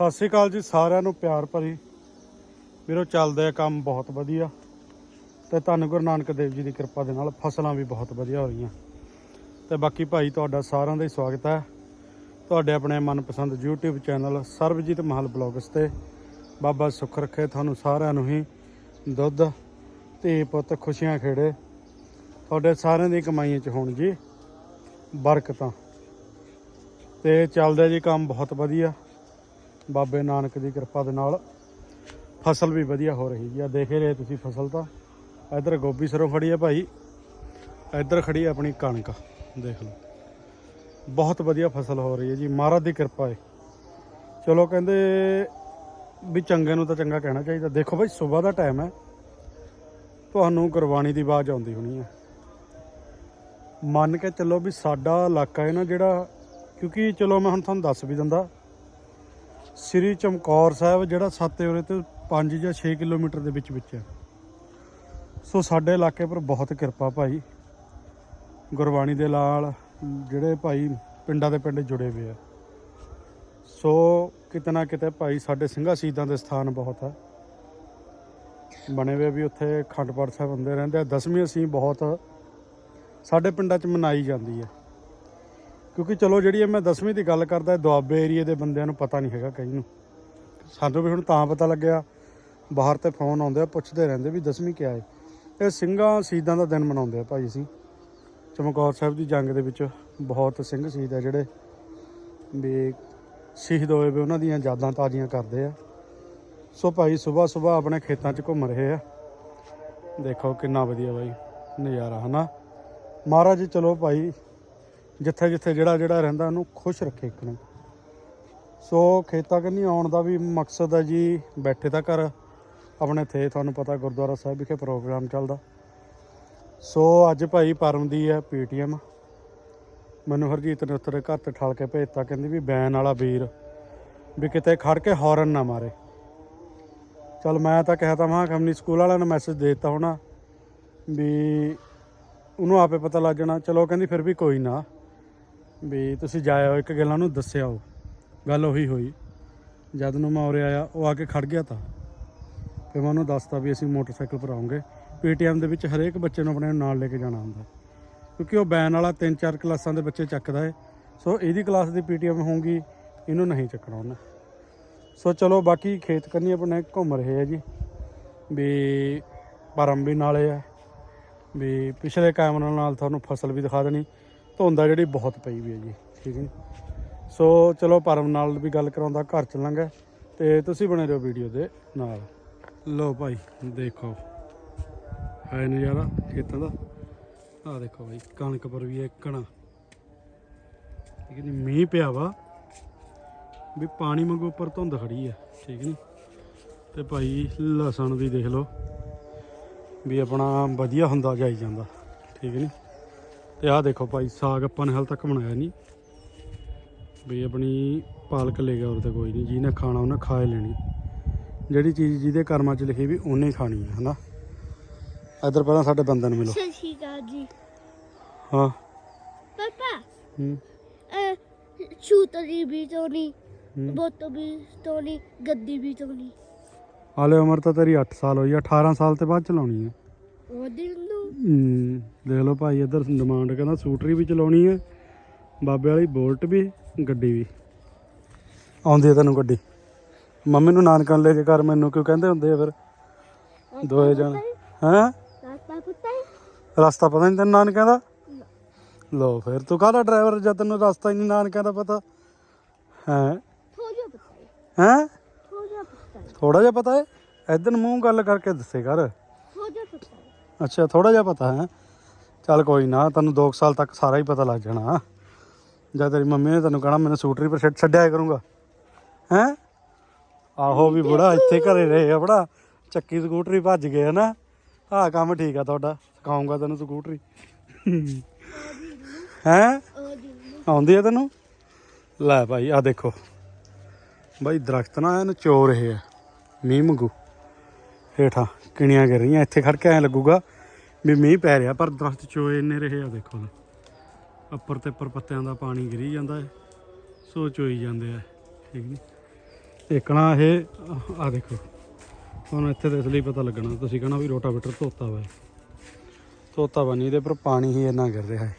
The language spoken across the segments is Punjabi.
ਸਤਿ ਸ਼੍ਰੀ ਅਕਾਲ ਜੀ ਸਾਰਿਆਂ ਨੂੰ ਪਿਆਰ ਭਰੀ। ਵੀਰੋ, ਚੱਲਦਾ ਹੈ ਕੰਮ ਬਹੁਤ ਵਧੀਆ। ਤੇ ਧੰਨ ਗੁਰੂ ਨਾਨਕ ਦੇਵ ਜੀ ਦੀ ਕਿਰਪਾ ਦੇ ਨਾਲ ਫਸਲਾਂ ਵੀ ਬਹੁਤ ਵਧੀਆ ਹੋ ਰਹੀਆਂ। ਤੇ ਬਾਕੀ ਭਾਈ, ਤੁਹਾਡਾ ਸਾਰਿਆਂ ਦਾ ਹੀ ਸਵਾਗਤ ਹੈ। ਤੁਹਾਡੇ ਆਪਣੇ ਮਨਪਸੰਦ YouTube ਚੈਨਲ ਸਰਬਜੀਤ ਮਹਲ ਬਲੌਗਸ ਤੇ ਬਾਬਾ ਸੁੱਖ ਰੱਖੇ ਤੁਹਾਨੂੰ ਸਾਰਿਆਂ ਨੂੰ ਹੀ ਦੁੱਧ ਤੇ ਪੁੱਤ, ਖੁਸ਼ੀਆਂ ਖੇੜੇ। ਤੁਹਾਡੇ ਸਾਰਿਆਂ ਦੀ ਕਮਾਈਆਂ 'ਚ ਹੋਣ ਜੀ ਬਰਕਤਾਂ। ਤੇ ਚੱਲਦਾ ਜੀ ਕੰਮ ਬਹੁਤ ਵਧੀਆ। ਬਾਬੇ ਨਾਨਕ ਦੀ ਕਿਰਪਾ ਦੇ ਨਾਲ ਫਸਲ ਵੀ ਵਧੀਆ ਹੋ ਰਹੀ ਆ ਦੇਖ ਰਹੇ ਤੁਸੀਂ ਫਸਲ ਤਾਂ। ਇਧਰ ਗੋਭੀ ਸਰੋਂ ਖੜੀ ਹੈ ਭਾਈ। ਇਧਰ ਖੜੀ ਹੈ ਆਪਣੀ ਕਣਕ। ਦੇਖ ਲਓ। ਬਹੁਤ ਵਧੀਆ ਫਸਲ ਹੋ ਰਹੀ ਹੈ ਜੀ। ਮਹਾਰਾਜ ਦੀ ਕਿਰਪਾ ਹੈ ਚਲੋ ਕਹਿੰਦੇ ਵੀ ਚੰਗੇ ਨੂੰ ਤਾਂ ਚੰਗਾ ਕਹਿਣਾ ਚਾਹੀਦਾ। ਦੇਖੋ ਭਾਈ, ਸਵੇਰ ਦਾ ਟਾਈਮ ਹੈ। ਤੁਹਾਨੂੰ ਗੁਰਬਾਣੀ ਦੀ ਆਵਾਜ਼ ਆਉਂਦੀ ਹੋਣੀ ਹੈ। ਮੰਨ ਕੇ ਚੱਲੋ ਵੀ ਸਾਡਾ ਇਲਾਕਾ ਹੈ ਨਾ ਜਿਹੜਾ, ਕਿਉਂਕਿ ਚਲੋ ਮੈਂ ਹੁਣ ਤੁਹਾਨੂੰ ਦੱਸ ਵੀ ਦਿੰਦਾ ਸ੍ਰੀ ਚਮਕੌਰ ਸਾਹਿਬ, ਜਿਹੜਾ ਸਾਤੇ ਉਰੇ ਤੇ 5 ਜਾਂ 6 ਕਿਲੋਮੀਟਰ ਦੇ ਵਿੱਚ ਵਿੱਚ ਹੈ। ਸੋ ਸਾਡੇ ਇਲਾਕੇ ਪਰ ਬਹੁਤ ਕਿਰਪਾ ਭਾਈ। ਗੁਰਬਾਣੀ ਦੇ ਨਾਲ ਜਿਹੜੇ ਭਾਈ ਪਿੰਡਾਂ ਦੇ ਪਿੰਡ ਜੁੜੇ ਹੋਏ ਆ। ਸੋ ਕਿਤੇ ਨਾ ਕਿਤੇ ਭਾਈ ਸਾਡੇ ਸਿੰਘਾਂ ਸ਼ਹੀਦਾਂ ਦੇ ਸਥਾਨ ਬਹੁਤ ਆ। ਬਣੇ ਹੋਏ ਵੀ ਉੱਥੇ ਅਖੰਡ ਪਾਠ ਸਾਹਿਬ ਹੁੰਦੇ ਰਹਿੰਦੇ ਆ। ਦਸਵੀਂ ਅਸੀਂ ਬਹੁਤ ਸਾਡੇ ਪਿੰਡਾਂ 'ਚ ਮਨਾਈ ਜਾਂਦੀ ਹੈ ਕਿਉਂਕਿ ਚਲੋ ਜਿਹੜੀ ਇਹ ਮੈਂ 10ਵੀਂ ਦੀ ਗੱਲ ਕਰਦਾ ਦੁਆਬੇ ਏਰੀਏ ਦੇ ਬੰਦਿਆਂ ਨੂੰ ਪਤਾ ਨਹੀਂ ਹੈਗਾ ਕਈ ਨੂੰ। ਸਾਨੂੰ ਵੀ ਹੁਣ ਤਾਂ ਪਤਾ ਲੱਗਿਆ, ਬਾਹਰ ਤੇ ਫੋਨ ਆਉਂਦੇ ਆ, ਪੁੱਛਦੇ ਰਹਿੰਦੇ ਵੀ 10ਵੀਂ ਕਿਆ ਹੈ ਇਹ ਸਿੰਘਾਂ ਸ਼ਹੀਦਾਂ ਦਾ ਦਿਨ ਮਨਾਉਂਦੇ ਆ ਭਾਈ ਅਸੀਂ ਚਮਕੌਰ ਸਾਹਿਬ ਦੀ ਜੰਗ ਦੇ ਵਿੱਚ ਬਹੁਤ ਸਿੰਘ ਸ਼ਹੀਦ ਆ ਜਿਹੜੇ ਵੀ ਸ਼ਹੀਦ ਹੋਏ ਵੀ ਉਹਨਾਂ ਦੀਆਂ ਯਾਦਾਂ ਤਾਜ਼ੀਆਂ ਕਰਦੇ ਆ। ਸੋ ਭਾਈ ਸਵੇਰ ਸਵੇਰ ਆਪਣੇ ਖੇਤਾਂ 'ਚ ਘੁੰਮ ਰਹੇ ਆ। ਦੇਖੋ ਕਿੰਨਾ ਵਧੀਆ ਬਾਈ ਨਜ਼ਾਰਾ, ਹਨਾ? ਮਹਾਰਾਜ ਜੀ, ਚਲੋ ਭਾਈ ਜਿੱਥੇ ਜਿੱਥੇ ਜਿਹੜਾ ਜਿਹੜਾ ਰਹਿੰਦਾ ਉਹਨੂੰ ਖੁਸ਼ ਰੱਖੇ ਇੱਕ ਨੇ। ਸੋ ਖੇਤਾਂ ਕੰਨੀ ਆਉਣ ਦਾ ਵੀ ਮਕਸਦ ਹੈ ਜੀ, ਬੈਠੇ ਤਾਂ ਘਰ। ਆਪਣੇ ਥੇ ਤੁਹਾਨੂੰ ਪਤਾ ਗੁਰਦੁਆਰਾ ਸਾਹਿਬ ਵਿਖੇ ਪ੍ਰੋਗਰਾਮ ਚੱਲਦਾ। ਸੋ ਅੱਜ ਭਾਈ ਪਰਮ ਦੀ ਹੈ ਪੀਟੀਐਮ। ਮੈਨੂੰ ਹਰਜੀਤ ਨੇ ਉੱਤਰੇ ਘਰ ਤੇ ਠਾਲ ਕੇ ਭੇਜਤਾ, ਕਹਿੰਦੀ ਵੀ ਬੈਨ ਵਾਲਾ ਵੀਰ, ਵੀ ਕਿਤੇ ਖੜ ਕੇ ਹੌਰਨ ਨਾ ਮਾਰੇ। ਚਲ ਮੈਂ ਤਾਂ ਕਹਿਤਾ ਮੈਂ ਕੰਪਨੀ ਸਕੂਲ ਵਾਲਿਆਂ ਨੂੰ ਮੈਸੇਜ ਦੇ ਦਿੱਤਾ ਹੋਣਾ ਵੀ ਉਹਨੂੰ ਆਪੇ ਪਤਾ ਲੱਗ ਜਾਣਾ। ਚਲੋ ਕਹਿੰਦੀ ਫਿਰ ਵੀ ਕੋਈ ਨਾ। ਵੀ ਤੁਸੀਂ ਜਾਇਓ ਇੱਕ ਗੱਲਾਂ ਨੂੰ ਦੱਸਿਆ ਉਹ ਗੱਲ ਉਹੀ ਹੋਈ। ਜਦ ਨੂੰ ਮੈਂ ਉਰੇ ਆਇਆ, ਉਹ ਆ ਕੇ ਖੜ ਗਿਆ ਤਾਂ। ਫਿਰ ਮੈਂ ਉਹਨੂੰ ਦੱਸਤਾ ਵੀ ਅਸੀਂ ਮੋਟਰਸਾਈਕਲ ਪਰ ਆਉਂਗੇ। ਪੀਟੀਐਮ ਦੇ ਵਿੱਚ ਹਰੇਕ ਬੱਚੇ ਨੂੰ ਆਪਣੇ ਨਾਲ ਲੈ ਕੇ ਜਾਣਾ ਹੁੰਦਾ। ਕਿਉਂਕਿ ਉਹ ਬੈਨ ਵਾਲਾ ਤਿੰਨ ਚਾਰ ਕਲਾਸਾਂ ਦੇ ਬੱਚੇ ਚੱਕਦਾ ਹੈ ਸੋ ਇਹਦੀ ਕਲਾਸ ਦੀ ਪੀਟੀਐਮ ਹੋਊਗੀ, ਇਹਨੂੰ ਨਹੀਂ ਚੱਕਣਾ ਉਹਨੇ। ਸੋ ਚਲੋ, ਬਾਕੀ ਖੇਤ ਕੰਨੀ ਆਪਣੇ ਘੁੰਮ ਰਹੇ ਆ ਜੀ। ਵੀ ਪਰਮ ਵੀ ਨਾਲੇ ਆ। ਵੀ ਪਿਛਲੇ ਕੈਮਰਾ ਨਾਲ ਤੁਹਾਨੂੰ ਫਸਲ ਵੀ ਦਿਖਾ ਦੇਣੀ। ਧੁੰਦਾ ਜਿਹੜੀ ਬਹੁਤ ਪਈ ਵੀ ਹੈ ਜੀ, ਠੀਕ ਹੈ ਸੋ ਚਲੋ ਪਰਮ ਨਾਲ ਵੀ ਗੱਲ ਕਰਾਉਂਦਾ, ਘਰ ਚੱਲਾਂਗੇ। ਤੇ ਤੁਸੀਂ ਬਣੇ ਰਹੋ ਵੀਡੀਓ ਦੇ ਨਾਲ। ਲੋ ਭਾਈ, ਦੇਖੋ। ਹੈ ਨਜ਼ਾਰਾ ਖੇਤਾਂ ਦਾ। ਆ ਦੇਖੋ ਭਾਈ, ਕਣਕ ਪਰ ਵੀ ਇੱਕਣਾ। ਠੀਕ ਹੈ ਮੀਂਹ ਪਿਆ ਵਾ। ਵੀ ਪਾਣੀ ਵਾਂਗੂ ਉੱਪਰ ਧੁੰਦ ਖੜੀ ਆ, ਠੀਕ ਨਹੀਂ ਤੇ ਭਾਈ, ਲਸਣ ਵੀ ਦੇਖ ਲਓ। ਵੀ ਆਪਣਾ ਵਧੀਆ ਹੁੰਦਾ ਜਾਈ ਜਾਂਦਾ, ਠੀਕ ਨਹੀਂ ਤੇ ਆਹ ਦੇਖੋ ਭਾਈ ਸਾਗ ਆਪਾਂ ਨੇ ਹਾਲ ਤੱਕ ਬਣਾਇਆ ਨਹੀਂ। ਵੀ ਆਪਣੀ ਪਾਲਕ ਲੈ ਗਿਆ ਉਹ ਤੇ ਕੋਈ ਨਹੀਂ ਜਿਹਨੇ ਖਾਣਾ ਉਹਨੇ ਖਾ ਲੈਣੀ। ਜਿਹੜੀ ਚੀਜ਼ ਜਿਹਦੇ ਕਰਮਾਂ 'ਚ ਲਿਖੀ ਵੀ ਉਹਨੇ ਖਾਣੀ ਹੈ ਹਨਾ? ਇੱਧਰ ਪਹਿਲਾਂ ਸਾਡੇ ਬੰਦੇ ਨੂੰ ਮਿਲੋ। ਸਤਿ ਸ਼੍ਰੀ ਅਕਾਲ ਜੀ। ਹਾਂ। ਪਾਪਾ ਹੂੰ। ਅਹ ਛੂਤਰੀ ਵੀ ਤੋਣੀ। ਬੋਤੋ ਵੀ ਤੋਣੀ ਗੱਦੀ ਵੀ ਤੋਣੀ ਹਾਲੇ ਉਮਰ ਤਾਂ ਤੇਰੀ 8 ਸਾਲ ਹੋਈ ਆ 18 ਸਾਲ ਤੇ ਬਾਅਦ ਚਲਾਉਣੀ ਹੈ। ਉਹ ਦਿਨ ਹੂੰ ਦੇਖ ਲਓ ਭਾਈ ਇੱਧਰ ਡਿਮਾਂਡ ਕਹਿੰਦਾ ਸਕੂਟਰੀ ਵੀ ਚਲਾਉਣੀ ਹੈ ਬਾਬੇ ਵਾਲੀ ਬੋਲਟ ਵੀ ਗੱਡੀ ਵੀ। ਆਉਂਦੀ ਹੈ ਤੈਨੂੰ ਗੱਡੀ। ਮੰਮੀ ਨੂੰ ਨਾਨਕਾਂ ਲੈ ਕੇ ਕਰ ਮੈਨੂੰ ਕਿਉਂ ਕਹਿੰਦੇ ਹੁੰਦੇ ਆ ਫਿਰ? ਦੋਏ ਜਣ। ਹੈਂ। ਰਾਸਤਾ ਪਤਾ ਨਹੀਂ ਤੈਨੂੰ ਨਾਨਕਾਂ ਦਾ? ਲੋ ਫਿਰ ਤੂੰ ਕਾਹਦਾ ਡਰਾਈਵਰ ਜਦ ਤੈਨੂੰ ਰਸਤਾ ਹੀ ਨਹੀਂ ਨਾਨਕਾਂ ਦਾ ਪਤਾ। ਹੈ? ਹੈ। ਥੋੜਾ ਪਤਾ ਹੈ। ਥੋੜਾ ਜਿਹਾ ਪਤਾ ਹੈ। ਇਧਰ ਮੂੰਹ ਗੱਲ ਕਰਕੇ ਦੱਸੇ ਕਰ। ਅੱਛਾ ਥੋੜਾ ਜਿਹਾ ਪਤਾ ਹੈ। ਚੱਲ ਕੋਈ ਨਾ, ਤੈਨੂੰ 2 ਸਾਲ ਤੱਕ ਸਾਰਾ ਹੀ ਪਤਾ ਲੱਗ ਜਾਣਾ। ਜਦ ਤੇਰੀ ਮੰਮੀ ਨੇ ਤੈਨੂੰ ਕਹਣਾ, ਮੈਨੂੰ ਸਕੂਟਰੀ ਪਰ ਛੱਡ, ਛੱਡਿਆ ਕਰੂੰਗਾ। ਹੈ? ਆਹੋ ਵੀ ਬੜਾ, ਇੱਥੇ ਘਰੇ ਰਹੇ ਆ ਬੜਾ। ਚੱਕੀ ਸਕੂਟਰੀ ਭੱਜ ਗਏ ਹਨਾ ਆਹ ਕੰਮ ਠੀਕ ਆ ਤੁਹਾਡਾ। ਸਿਖਾਉਂਗਾ ਤੈਨੂੰ ਸਕੂਟਰੀ। ਹੈ? ਆਉਂਦੀ ਆ ਤੈਨੂੰ? ਲੈ ਭਾਈ ਆ ਦੇਖੋ। ਬਾਈ ਦਰਖਤ ਨਾ, ਇਹਨੂੰ ਚੋ ਰਹੇ ਆ। ਮੀਂਹ ਮੰਗੂ। ਹੇਠਾਂ ਕਿਣੀਆਂ ਗਿਰ ਰਹੀਆਂ, ਇੱਥੇ ਖੜ ਕੇ ਐ ਲੱਗੂਗਾ ਵੀ ਮੀਂਹ ਪੈ ਰਿਹਾ, ਪਰ ਦਰਖਤ ਚੋਏ ਇੰਨੇ ਰਹੇ ਆ ਦੇਖੋ ਨਾ। ਉੱਪਰ ਤੇ ਉੱਪਰ ਪੱਤਿਆਂ ਦਾ ਪਾਣੀ ਗਿਰੀ ਜਾਂਦਾ ਹੈ, ਸੋ ਚੋਈ ਜਾਂਦੇ ਆ, ਠੀਕ ਨਹੀਂ ਦੇਖਣਾ ਇਹ ਆ ਦੇਖੋ ਤੁਹਾਨੂੰ ਇੱਥੇ ਤੇ ਇਸ ਲਈ ਪਤਾ ਲੱਗਣਾ, ਤੁਸੀਂ ਕਹਣਾ ਵੀ ਰੋਟਾਵੇਟਰ ਧੋਤਾ ਵਾ ਧੋਤਾ ਵਾ ਨਹੀਂ ਇਹਦੇ ਪਰ ਪਾਣੀ ਹੀ ਇੰਨਾ ਗਿਰ ਰਿਹਾ ਹੈ।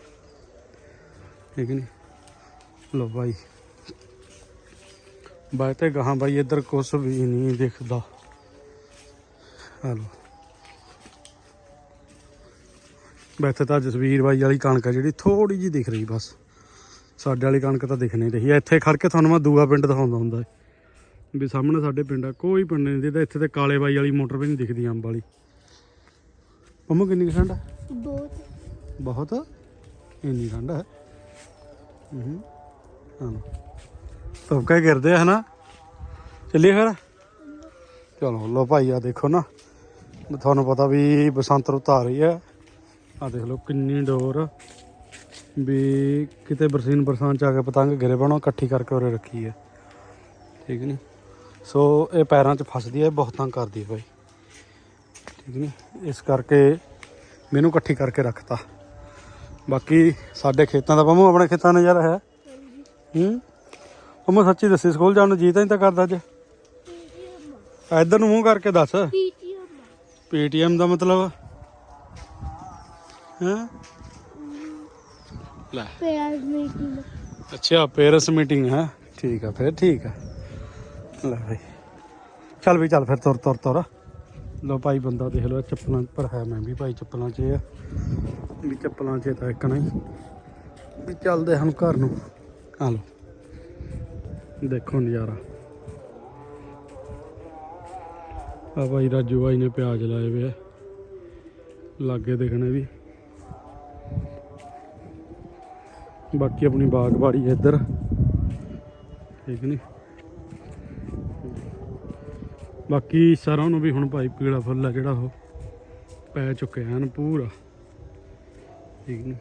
ਠੀਕ ਨਹੀਂ ਲੋ ਬਾਈ। ਬਾਈ ਤੇ ਗਾਹਾਂ ਬਾਈ, ਇੱਧਰ ਕੁਛ ਵੀ ਨਹੀਂ ਦਿਖਦਾ। ਹਲੋ ਵੈਸੇ ਤਾਂ ਜਸਵੀਰ ਬਾਈ ਵਾਲੀ ਕਣਕ ਆ ਜਿਹੜੀ ਥੋੜੀ ਜੀ ਦਿਖ ਰਹੀ ਬਸ। ਸਾਡੇ ਵਾਲੀ ਕਣਕ ਤਾਂ ਦਿਖ ਨਹੀਂ ਰਹੀ। ਇੱਥੇ ਖੜ ਕੇ ਤੁਹਾਨੂੰ ਮੈਂ ਦੂਆ ਪਿੰਡ ਦਿਖਾਉਂਦਾ ਹੁੰਦਾ। ਹੈ। ਵੀ ਸਾਹਮਣੇ ਸਾਡੇ ਪਿੰਡ ਆ ਕੋਈ ਪਿੰਡ ਨਹੀਂ ਦਿਖਦਾ। ਇੱਥੇ ਤੇ ਕਾਲੇ ਬਾਈ ਵਾਲੀ ਮੋਟਰ ਵੀ ਨਹੀਂ ਦਿਖਦੀ ਅੰਬ ਵਾਲੀ। ਪੰਮੂ ਕਿੰਨੀ ਕੁ ਠੰਡ ਆ? ਬਹੁਤ। ਬਹੁਤ? ਇੰਨੀ ਠੰਡ ਹੈ ਹੂੰ ਹਾਂ ਤਬਕਾ ਗਿਰਦੇ ਆ ਹਨਾ? ਚੱਲੀਏ ਫਿਰ? ਚਲੋ ਲੋ ਭਾਈ ਆ ਦੇਖੋ ਨਾ। ਤੁਹਾਨੂੰ ਪਤਾ ਵੀ ਬਸੰਤ ਰੁੱਤ ਆ ਰਹੀ ਹੈ। ਆ ਦੇਖ ਲਓ ਕਿੰਨੀ ਡੋਰ। ਵੀ ਕਿਤੇ ਬਰਸੀਨ ਬਰਸਾਨ ਚ ਆ ਕੇ ਪਤੰਗ ਗਿਰੇ ਬਣੋ ਇਕੱਠੀ ਕਰਕੇ ਉਰੇ ਰੱਖੀ ਹੈ। ਠੀਕ ਨਹੀਂ ਸੋ ਇਹ ਪੈਰਾਂ 'ਚ ਫਸਦੀ ਹੈ ਬਹੁਤ ਤੰਗ ਕਰਦੀ ਹੈ ਭਾਈ ਠੀਕ ਨਹੀਂ ਇਸ ਕਰਕੇ ਮੈਨੂੰ ਇਕੱਠੀ ਕਰਕੇ ਰੱਖਤਾ। ਬਾਕੀ ਸਾਡੇ ਖੇਤਾਂ ਦਾ ਪੰਮੂ ਆਪਣੇ ਖੇਤਾਂ ਨਜ਼ਾਰਾ ਹੈ। ਹੂੰ? ਪੰਮੂ ਸੱਚੀ ਦੱਸੀ ਸਕੂਲ ਜਾਣ ਨੂੰ ਜੀ ਤਾਂ ਨਹੀਂ ਤਾਂ ਕਰਦਾ ਅੱਜ? ਇੱਧਰ ਨੂੰ ਮੂੰਹ ਕਰਕੇ ਦੱਸ। ਪੀਟੀਐਮ ਦਾ ਮਤਲਬ? ਹੈ? ਲੈ। ਪੇਰੈਂਟਸ ਮੀਟਿੰਗ ਅੱਛਾ ਪੇਰੈਂਟਸ ਮੀਟਿੰਗ ਹੈ। ਠੀਕ ਆ ਫਿਰ ਠੀਕ ਆ। ਲੈ ਭਾਈ ਚੱਲ ਵੀ ਚੱਲ ਫਿਰ ਤੁਰ ਤੁਰ ਤੁਰ। ਲੋ ਭਾਈ ਬੰਦਾ ਦੇਖ ਇਹ ਚੱਪਲਾਂ ਪਰ ਹੈ ਮੈਂ ਵੀ ਭਾਈ ਚੱਪਲਾਂ 'ਚ ਆ। ਵੀ ਚੱਪਲਾਂ 'ਚ ਤਾਂ ਇੱਕ ਨਹੀਂ। ਵੀ ਚੱਲਦੇ ਹੁਣ ਘਰ ਨੂੰ। ਆ ਲੋ ਦੇਖੋ ਨਜ਼ਾਰਾ। ਆ ਭਾਈ ਰਾਜੂ ਭਾਈ ਨੇ ਪਿਆਜ਼ ਲਾਏ ਵੇ ਆ। ਲਾਗੇ ਦੇਖਣੇ ਵੀ। ਬਾਕੀ ਆਪਣੀ ਬਾਗਬਾੜੀ ਹੈ ਇੱਧਰ। ਠੀਕ ਨਹੀਂ ਬਾਕੀ ਸਾਰਿਆਂ ਨੂੰ ਵੀ ਹੁਣ ਭਾਈ ਪੀਲਾ ਫੁੱਲ ਆ ਜਿਹੜਾ ਉਹ ਪੈ ਚੁੱਕਿਆ ਹਨ ਪੂਰਾ। ਠੀਕ ਨਹੀਂ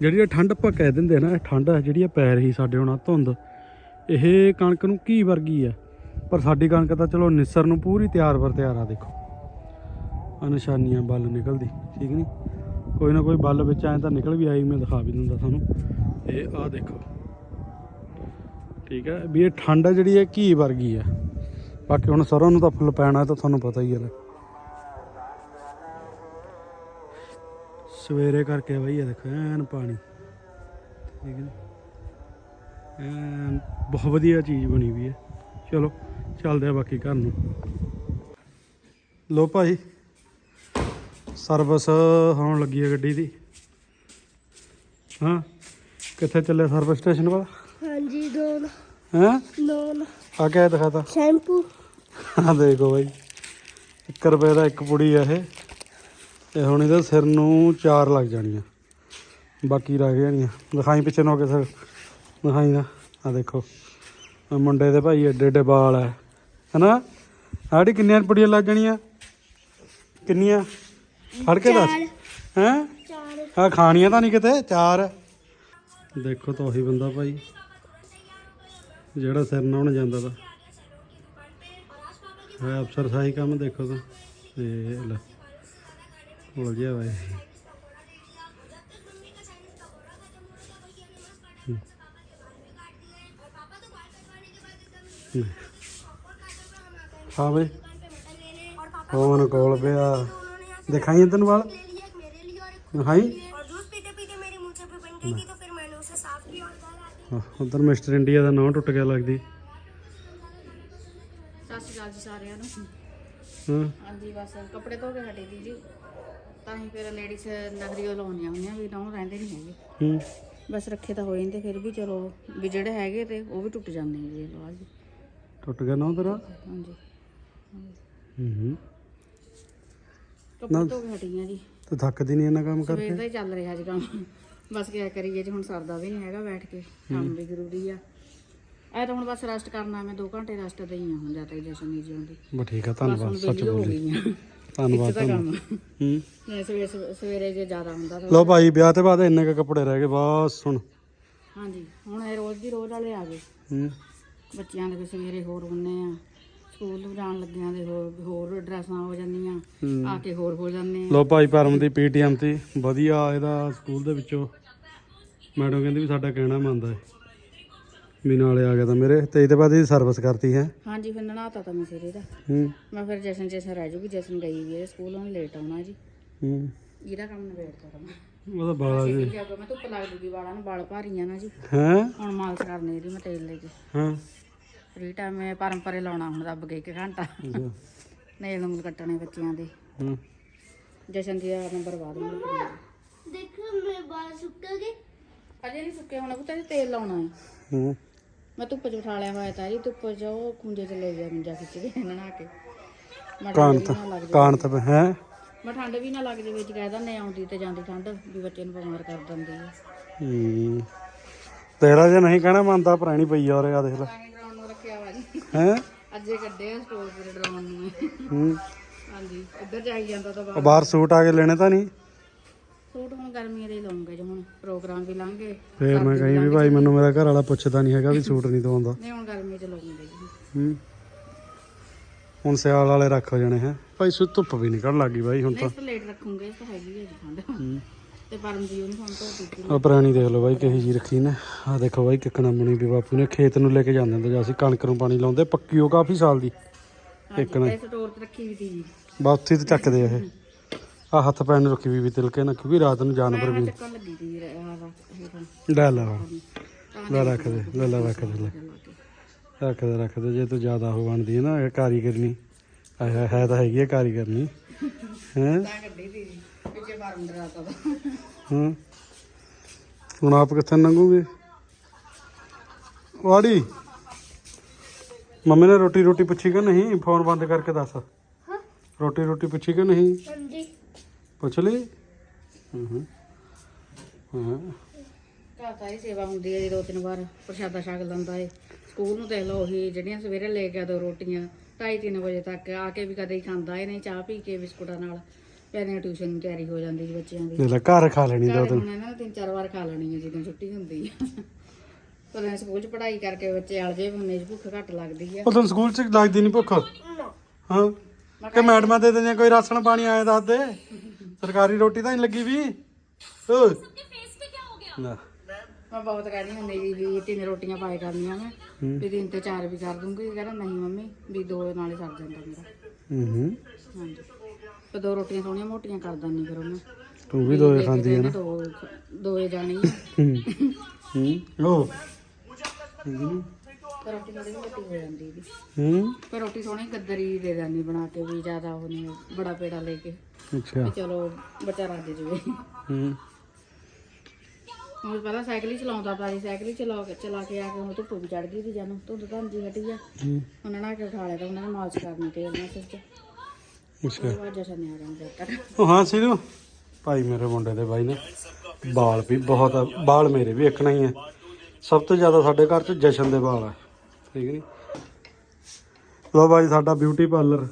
ਜਿਹੜੀ ਇਹ ਠੰਡ ਆਪਾਂ ਕਹਿ ਦਿੰਦੇ ਆ ਨਾ, ਇਹ ਠੰਡ ਜਿਹੜੀ ਆ ਪੈ ਰਹੀ ਸਾਡੇ ਹੁਣ ਧੁੰਦ। ਇਹ ਕਣਕ ਨੂੰ ਕੀ ਵਰਗੀ ਆ? ਪਰ ਸਾਡੀ ਕਣਕ ਤਾਂ ਚਲੋ ਨਿਸਰ ਨੂੰ ਪੂਰੀ ਤਿਆਰ ਵਰ ਤਿਆਰ ਆ, ਦੇਖੋ। ਆ ਨਿਸ਼ਾਨੀਆਂ, ਬੱਲ ਨਿਕਲਦੀ, ਠੀਕ ਨਹੀਂ ਕੋਈ ਨਾ ਕੋਈ ਬੱਲ ਵਿੱਚ ਐਂ ਤਾਂ ਨਿਕਲ ਵੀ ਆਈ, ਮੈਂ ਦਿਖਾ ਵੀ ਦਿੰਦਾ ਤੁਹਾਨੂੰ। ਇਹ ਆਹ ਦੇਖੋ। ਠੀਕ ਹੈ? ਵੀ ਇਹ ਠੰਡ ਜਿਹੜੀ ਹੈ ਘੀ ਵਰਗੀ ਆ। ਬਾਕੀ ਹੁਣ ਸਰੋਂ ਨੂੰ ਤਾਂ ਫੁੱਲ ਪੈਣਾ ਤਾਂ ਤੁਹਾਨੂੰ ਪਤਾ ਹੀ ਹੈ ਸਵੇਰੇ ਕਰਕੇ ਬਈ, ਇਹ ਦੇਖੋ, ਐਨ ਪਾਣੀ। ਠੀਕ ਹੈ ਐਨ, ਬਹੁਤ ਵਧੀਆ ਚੀਜ਼ ਬਣੀ ਵੀ ਹੈ। ਚਲੋ। ਚੱਲਦੇ ਆ ਬਾਕੀ ਘਰ ਨੂੰ। ਲੋ ਭਾਈ ਸਰਵਿਸ ਹੋਣ ਲੱਗੀ ਹੈ ਗੱਡੀ ਦੀ। ਹਾਂ ਕਿੱਥੇ ਚੱਲੇ ਸਰਵਿਸ ਸਟੇਸ਼ਨ ਵੱਲ? ਹਾਂਜੀ ਦੋਨ ਹੈਂ? ਨੋਨ। ਆ ਕੇ ਦਿਖਾਤਾ? ਸ਼ੈਂਪੂ। ਆ ਦੇਖੋ ਬਾਈ 1 ਰੁਪਏ ਦਾ ਇੱਕ ਪੁੜੀ ਆ ਇਹ। ਤੇ ਹੁਣ ਇਹਦੇ ਸਿਰ ਨੂੰ ਚਾਰ ਲੱਗ ਜਾਣੀਆਂ। ਬਾਕੀ ਰਹਿ ਜਾਣੀਆਂ। ਦਿਖਾਈ ਪਿੱਛੇ ਨੂੰ ਕਿਸੇ ਦਿਖਾਈ ਨਾ। ਆ ਦੇਖੋ। ਮੁੰਡੇ ਦੇ ਭਾਈ ਏਡੇ ਏਡੇ ਵਾਲ ਆ। ਹਨਾ? ਆੜੀ ਕਿੰਨੀਆਂ ਪੁੜੀਆਂ ਲੱਗ ਜਾਣੀਆਂ? ਕਿੰਨੀਆਂ? ਫੜ ਕੇ ਦੱਸ। ਹੈਂ? ਚਾਰ। ਆ ਖਾਣੀਆਂ ਤਾਂ ਨਹੀਂ ਕਿਤੇ? ਚਾਰ। ਦੇਖੋ ਤਾਂ ਉਹੀ ਬੰਦਾ ਭਾਈ। ਜਿਹੜਾ ਸਿਰ ਨਾਉਣ ਜਾਂਦਾ ਤਾ ਹੈ ਅਫਸਰ ਸਾਹੀ ਕੰਮ ਦੇਖੋ ਤਾਂ। ਇਹ ਲੈ। ਉਲਝ ਗਿਆ ਵਾ ਹੂੰ। ਹਾਂ ਬਈ ਫੋਨ ਕੋਲ ਪਿਆ। ਦਿਖਾਈਏ ਤੈਨੂੰ ਵਾਲ? ਦਿਖਾਈ? ਉਧਰ ਮਿਸਟਰ ਇੰਡੀਆ ਦਾ ਨਾਂ ਟੁੱਟ ਗਿਆ ਲੱਗਦੀ। ਸਤਿ ਸ਼੍ਰੀ ਅਕਾਲ ਹਾਂ। ਹਾਂਜੀ ਬਸ ਕੱਪੜੇ ਧੋ ਕੇ ਹਟੇ ਦੀ ਜੀ ਤਾਂ ਹੀ ਫਿਰ ਲੇਡੀਜ਼ ਨਗਰੀ ਲਾਉਣੀਆਂ ਹੁੰਦੀਆਂ ਵੀ ਨੌ ਰਹਿੰਦੇ ਨਹੀਂ ਹੈਗੇ। ਹੂੰ। ਬਸ ਰੱਖੇ ਤਾਂ ਹੋ ਚਲੋ ਜਿਹੜੇ ਹੈਗੇ ਟੁੱਟ ਜਾਂਦੇ ਹੂੰ। ਹੂੰ ਕੱਪੜੇ ਧੋ ਕੇ ਜੀ। ਤੇ ਥੱਕਦੀ ਨਹੀਂ ਇਹਨਾਂ ਕੰਮ ਸਵੇਰ ਕਰਕੇ? ਦਾ ਹੀ ਚੱਲ ਰਿਹਾ ਜੀ ਕੰਮ। ਬਸ ਕਿਆ ਕਰੀਏ ਜੀ ਹੁਣ ਸਰਦਾ ਵੀ ਨਹੀਂ ਹੈਗਾ ਬੈਠ ਕੇ। ਕੰਮ ਵੀ ਜ਼ਰੂਰੀ ਆ। ਐ ਤਾਂ ਹੁਣ ਬਸ ਰੈਸਟ ਕਰਨਾ ਮੈਂ 2 ਘੰਟੇ ਰੈਸਟ ਦੇ ਹੀ ਆ ਹੁਣ ਜਦ ਤੱਕ ਜਸ਼ਨ ਨਹੀਂ ਜਿਉਂਦੀ। ਬਸ ਠੀਕ ਆ ਧੰਨਵਾਦ ਸੱਚ ਬੋਲੀ। ਧੰਨਵਾਦ ਤਾਂ ਹੂੰ। ਨਹੀਂ, ਸਵੇਰੇ ਸਵੇਰੇ ਜੇ ਜ਼ਿਆਦਾ ਹੁੰਦਾ ਤਾਂ ਲੋ ਭਾਈ ਵਿਆਹ ਤੇ ਬਾਅਦ ਇੰਨੇ ਕੁ ਕੱਪੜੇ ਰਹਿ ਗਏ ਬਸ ਹੁਣ। ਹਾਂਜੀ ਹੁਣ ਇਹ ਰੋਜ਼ ਦੀ ਰੋਜ਼ ਵਾਲੇ ਆ ਗਏ। ਹੂੰ। ਬੱਚਿਆਂ ਦੇ ਵੀ ਸਵੇਰੇ ਹੋਰ ਹੁੰਨੇ ਆ। ਸਕੂਲ ਜਾਣ ਲੱਗਿਆਂ ਦੇ ਹੋਰ ਹੋਰ ਡਰੈਸਾਂ ਹੋ ਜਾਂਦੀਆਂ ਹੂੰ। ਆ ਕੇ ਹੋਰ ਹੋ ਜਾਂਦੇ ਆ। ਲੋ ਭਾਈ ਪਰਮ ਦੀ ਪੀਟੀਐਮ ਤੇ। ਵਧੀਆ ਇਹਦਾ ਸਕੂਲ ਦੇ ਵਿੱਚੋਂ। ਮੈਡਮ ਕਹਿੰਦੀ ਵੀ ਸਾਡਾ ਕਹਿਣਾ ਮੰਨਦਾ ਹੈ ਵੀ ਨਾਲੇ ਆ ਗਿਆ ਤਾਂ ਮੇਰੇ। ਤੇ ਇਹਦੇ ਬਾਅਦ ਇਹਦੀ ਸਰਵਿਸ ਕਰਤੀ ਹੈ। ਹਾਂਜੀ ਫਿਰ ਨਹਾਤਾ ਤਾਂ ਮੈਂ ਸਿਰੇ ਦਾ। ਹੂੰ। ਮੈਂ ਫਿਰ ਜਸ਼ਨ ਜਸ਼ਨ ਰਹਿ ਜੂਗੀ ਜਸ਼ਨ ਗਈ ਵੀ ਹੈ ਸਕੂਲ ਉਹਨੇ ਲੇਟ ਆਉਣਾ ਜੀ। ਹੂੰ। ਇਹਦਾ ਕੰਮ ਨਿਬੇੜਤਾ ਤਾਂ ਮੈਂ ਉਹਦਾ ਬਾਲਾ ਜੀ। ਸਿੱਧੀ ਜਾਊਗਾ ਮੈਂ ਧੁੱਪ ਲੱਗ ਜੂਗੀ ਵਾਲਾਂ ਨੂੰ ਵਾਲ ਭਾਰੀਆਂ ਨਾ ਜੀ। ਹੈ? ਹੁਣ ਮਾਲਸ਼ ਕਰਨੀ ਇਹਦੀ ਮੈਂ ਤੇਲ ਲੈ ਕੇ। ਹਾਂ। ਫਰੀ ਟਾਈਮ ਮੈਂ ਪਰੰਪਰੇ ਲਾਉਣਾ ਹੁਣ ਰੱਬ ਕੇ ਇੱਕ ਘੰਟਾ। ਨੇਲ ਨੂੰ ਕੱਟਣੇ ਬੱਚਿਆਂ ਦੇ। ਹੂੰ। ਜਸ਼ਨ ਦੀ ਨੰਬਰ ਬਾਅਦ ਕਰੀਏ। ਦੇਖੋ ਮੇਰੇ ਬਾਲ ਸੁੱਕ ਗਏ ਅਜੇ ਨਹੀਂ ਸੁੱਕੇ ਹੋਣੇ ਪੁੱਤ ਅਜੇ ਤੇਲ ਲਾਉਣਾ ਹੈ। ਹੂੰ। ਮੈਂ ਧੁੱਪ 'ਚ ਉਠਾ ਲਿਆ ਹੋਇਆ ਤਾਂ ਜੀ ਧੁੱਪ 'ਚ ਉਹ ਖੁੰਝੇ 'ਚ ਲੈ ਗਿਆ ਮੰਜਾ ਖਿੱਚ ਕੇ ਨਹਾ ਕੇ। ਕਾਨ ਨਾ ਜਾਵੇ। ਕਾਨ ਤਾਂ ਹੈ। ਮੈਂ ਠੰਡ ਵੀ ਨਾ ਲੱਗ ਜਾਵੇ ਵਿੱਚ ਕਹਿ ਦਿੰਦੇ ਆਉਂਦੀ ਤੇ ਜਾਂਦੀ ਠੰਡ ਵੀ ਬੱਚੇ ਨੂੰ ਬਿਮਾਰ ਕਰ ਦਿੰਦੀ ਹੈ ਹੂੰ। ਤੇਰਾ ਜੇ ਨਹੀਂ ਕਹਿਣਾ ਮੰਨਦਾ ਪੁਰਾਣੀ ਪਈ ਆ ਉਰੇ ਆ ਦੇਖ ਲੈ ਪਾਣੀ ਡਰਾਉਣ ਨੂੰ ਰੱਖਿਆ ਵਾ ਜੀ ਹੈ? ਅੱਜੇ ਕੱਢੇ ਆ ਸਟੋਰ ਤੇ ਡਰਾਉਣ ਨੂੰ। ਮੈਂ। ਹੂੰ। ਹਾਂਜੀ ਇੱਧਰ ਜਾਈ ਜਾਂਦਾ ਤਾਂ ਉਹ ਬਾਹਰ। ਬਾਹਰ ਸੂਟ ਆ ਕੇ ਲੈਣੇ ਤਾਂ ਨਹੀਂ? ਸੂਟ ਹੁਣ ਗਰਮੀਆਂ ਦੇ ਲਾਉਂਗੇ ਜੇ ਹੁਣ ਪ੍ਰੋਗਰਾਮ ਵੀ ਲੰਘੇ ਫੇਰ ਮੈਂ ਕਹੀ ਵੀ ਭਾਈ ਮੈਨੂੰ ਮੇਰਾ ਘਰ ਵਾਲਾ ਪੁੱਛਦਾ ਨਹੀਂ ਹੈਗਾ ਵੀ ਸੂਟ ਨਹੀਂ ਦਵਾਉਂਦਾ। ਨਹੀਂ ਹੁਣ ਗਰਮੀ 'ਚ ਲਾਉਂਗੇ ਜੀ। ਹੂੰ। ਹੁਣ ਸਿਆਲ ਵਾਲੇ ਰੱਖ ਹੋ ਜਾਣੇ ਹੈ। ਭਾਈ ਸੁ ਧੁੱਪ ਵੀ ਨਿਕਲ ਲੱਗੀ ਬਾਈ ਹੁਣ ਨਹੀਂ ਤਾਂ ਇਸ ਤੋਂ ਲੇਟ ਰੱਖੂਗੇ ਤੋਂ ਹੈਗੀ ਹੈ ਜੀ ਠੰਡ। ਹੂੰ। ਤੇ ਪਰਮ ਦੀ ਯੂਨੀਫਾਰਮ ਧੋਤੀ ਸੀ। ਆ ਪੁਰਾਣੀ ਦੇਖ ਲਓ ਬਾਈ ਕਿਹੀ ਜੀ ਰੱਖੀ ਨੇ। ਆ ਦੇਖੋ ਬਾਈ ਕਿੱਕਣਾ ਬਣੀ ਵੀ ਬਾਪੂ ਨੇ ਖੇਤ ਨੂੰ ਲੈ ਕੇ ਜਾਂਦੇ ਹੁੰਦੇ ਜਾਂ ਅਸੀਂ ਕਣਕ ਨੂੰ ਪਾਣੀ ਲਾਉਂਦੇ ਪੱਕੀ ਉਹ ਕਾਫੀ ਸਾਲ ਦੀ। ਨਾ ਇਹ ਸਟੋਰ ਤੇ ਰੱਖੀ ਵੀ ਸੀ ਜੀ। ਬਾਥੀ ਤੇ ਚੱਕਦੇ ਆ ਇਹ। ਆ ਹੱਥ ਪੈਣ ਨੂੰ ਰੱਖੀ ਵੀ ਵੀ ਤਿਲਕੇ ਨਾ ਕਿਉਂਕਿ ਰਾਤ ਨੂੰ ਜਾਨਵਰ ਵੀ ਚੱਕਣ ਲੱਗੀ ਸੀ ਲੈ ਲੈ। ਰੱਖ ਦੇ ਲੈ ਲੈ ਰੱਖ ਦੇ ਲੈ। ਰੱਖ ਦੇ ਰੱਖ ਦੇ। ਜੇ ਤੂੰ ਜ਼ਿਆਦਾ ਹੋ ਬਣਦੀ ਹੈ ਨਾ ਇਹ ਕਾਰੀਗਰਨੀ ਹੈ ਤਾਂ ਹੈਗੀ ਹੈ ਕਾਰੀਗਰਨੀ ਹੈ? ਤਾਂ ਕੱਢੀ ਸੀ ਡਰਾਤਾ ਹਾਂ। ਹੁਣ ਆਪ ਕਿੱਥੇ ਲੰਘੂਗੇ? ਵਾੜੀ। ਮੰਮੀ ਨੇ ਰੋਟੀ ਰੋਟੀ ਪੁੱਛੀ ਕਿ ਨਹੀਂ? ਫੋਨ ਬੰਦ ਕਰਕੇ ਦੱਸ। ਹਾਂ। ਰੋਟੀ ਰੋਟੀ ਪੁੱਛੀ ਕਿ ਨਹੀਂ? ਹਾਂਜੀ। ਪੁੱਛ ਲਈ। ਹੂੰ ਹੂੰ। ਹਾਂ ਘਰ ਤਾਂ ਇਹ ਸੇਵਾ ਹੁੰਦੀ ਹੈ ਜੀ ਦੋ ਤਿੰਨ ਵਾਰ। ਪ੍ਰਸ਼ਾਦਾ ਛਕ ਲੈਂਦਾ ਏ। ਸਕੂਲ ਨੂੰ ਦੇਖ ਲਓ ਉਹੀ ਜਿਹੜੀਆਂ ਸਵੇਰੇ ਲੈ ਕੇ ਦੋ ਰੋਟੀਆਂ 2:30 ਵਜੇ ਤੱਕ। ਆ ਕੇ ਵੀ ਕਦੇ ਹੀ ਖਾਂਦਾ ਏ ਨਹੀਂ ਚਾਹ ਪੀ ਕੇ ਬਿਸਕੁਟਾਂ ਨਾਲ। ਪੈਨੇ ਟਿਊਸ਼ਨ ਦੀ ਤਿਆਰੀ ਹੋ ਜਾਂਦੀ ਜੀ ਬੱਚਿਆਂ ਦੀ। ਲੈ ਲੈ ਘਰ ਖਾ ਲੈਣੀ ਦੋ ਘਰ ਦਿਨ। ਹੁਣ ਇਹਨਾਂ ਨੇ ਤਿੰਨ ਚਾਰ ਵਾਰ ਖਾ ਲੈਣੀ ਹੈ ਜਦੋਂ ਛੁੱਟੀ ਹੁੰਦੀ ਹੈ ਪਰ ਸਕੂਲ 'ਚ ਪੜ੍ਹਾਈ ਕਰਕੇ ਬੱਚੇ ਆਲ ਜੇ ਹੁੰਨੇ 'ਚ ਭੁੱਖ ਘੱਟ ਲੱਗਦੀ ਆ। ਉਹ ਸਕੂਲ ਚ ਲੱਗਦੀ ਨਹੀਂ ਭੁੱਖ? ਹਾਂ। ਕਿ ਮੈਡਮਾਂ ਦੇ ਦਿੰਦੀਆਂ ਕੋਈ ਰਾਸ਼ਨ ਪਾਣੀ ਆਏ ਦੱਸ ਦੇ। ਸਰਕਾਰੀ ਰੋਟੀ ਤਾਂ ਨਹੀਂ ਲੱਗੀ ਵੀ। ਮੈਂ ਬਹੁਤ ਕਹਿੰਦੀ ਹੁੰਦੀ ਜੀ ਵੀ ਤਿੰਨ ਰੋਟੀਆਂ ਪਾਏ ਕਰਨੀਆਂ ਮੈਂ ਵੀ ਦਿਨ ਤੇ ਚਾਰ ਵੀ ਕਰ ਦੂੰਗੀ। ਕਹਿੰਦਾ ਨਹੀਂ ਮੰਮੀ ਵੀ ਦੋ ਨਾਲੇ ਸਰ ਜਾਂਦਾ ਮੇਰਾ। ਹੂੰ ਹੂੰ। ਹਾਂਜੀ। ਤੇ ਦੋ ਰੋਟੀਆਂ ਸੋਹਣੀਆਂ ਮੋਟੀਆਂ ਕਰ ਦਿੰਦੀ ਫਿਰ ਉਹਨੂੰ। ਤੂੰ ਵੀ ਦੋਏ ਖਾਂਦੀ ਹੈ ਨਾ। ਦੋ ਦੋਏ ਜਾਣੀ ਹੂੰ ਲੋ। ਪਰ ਰੋਟੀ ਥੋੜੀ ਜਿਹੀ ਮੋਟੀ ਹੋ ਜਾਂਦੀ ਵੀ ਹੂੰ। ਪਰ ਰੋਟੀ ਸੋਹਣੀ ਗੱਦਰੀ ਦੇ ਦਾਨੀ ਬਣਾ ਕੇ ਵੀ ਜ਼ਿਆਦਾ ਉਹ ਨਹੀਂ ਬੜਾ ਪੇੜਾ ਲੈ ਕੇ। ਅੱਛਾ। ਚਲੋ ਬੱਚਾ ਰੱਜ ਜਵੇ ਹੂੰ। ਹੁਣ ਪਹਿਲਾਂ ਸਾਈਕਲ ਹੀ ਚਲਾਉਂਦਾ ਤਾਂ ਜੀ ਸਾਈਕਲ ਹੀ ਚਲਾ ਕੇ ਚਲਾ ਕੇ ਆ ਕੇ ਹੁਣ ਧੁੱਪ ਵੀ ਚੜ ਗਈ ਸੀ ਜਾਨੂੰ। ਧੁੰਦ ਜੀ ਹਟੀ ਆ। ਹੂੰ। ਉਹਨਾਂ ਨੇ ਆ ਕੇ ਉਠਾ ਲਿਆ ਤਾਂ ਉਹਨਾਂ ਨੇ ਮਾਲਸ਼ ਕਰਨੀ ਤੇ ਉਹਨਾਂ ਸਿਰ ਚ। ਅੱਛਾ। ਉਹ ਹਾਂ ਸਿਰੂ ਭਾਈ ਮੇਰੇ ਮੁੰਡੇ ਦੇ ਬਾਈ ਨੇ। ਬਾਲ ਵੀ ਬਹੁਤ ਆ ਬਾਲ ਮੇਰੇ ਵੀ ਇੱਕ ਨਹੀਂ ਹੈ ਸਭ ਤੋਂ ਜ਼ਿਆਦਾ ਸਾਡੇ ਘਰ 'ਚ ਜਸ਼ਨ ਦੇ ਵਾਲ ਆ। ਠੀਕ ਨਹੀਂ ਲੋ ਬਾਈ ਸਾਡਾ ਬਿਊਟੀ ਪਾਰਲਰ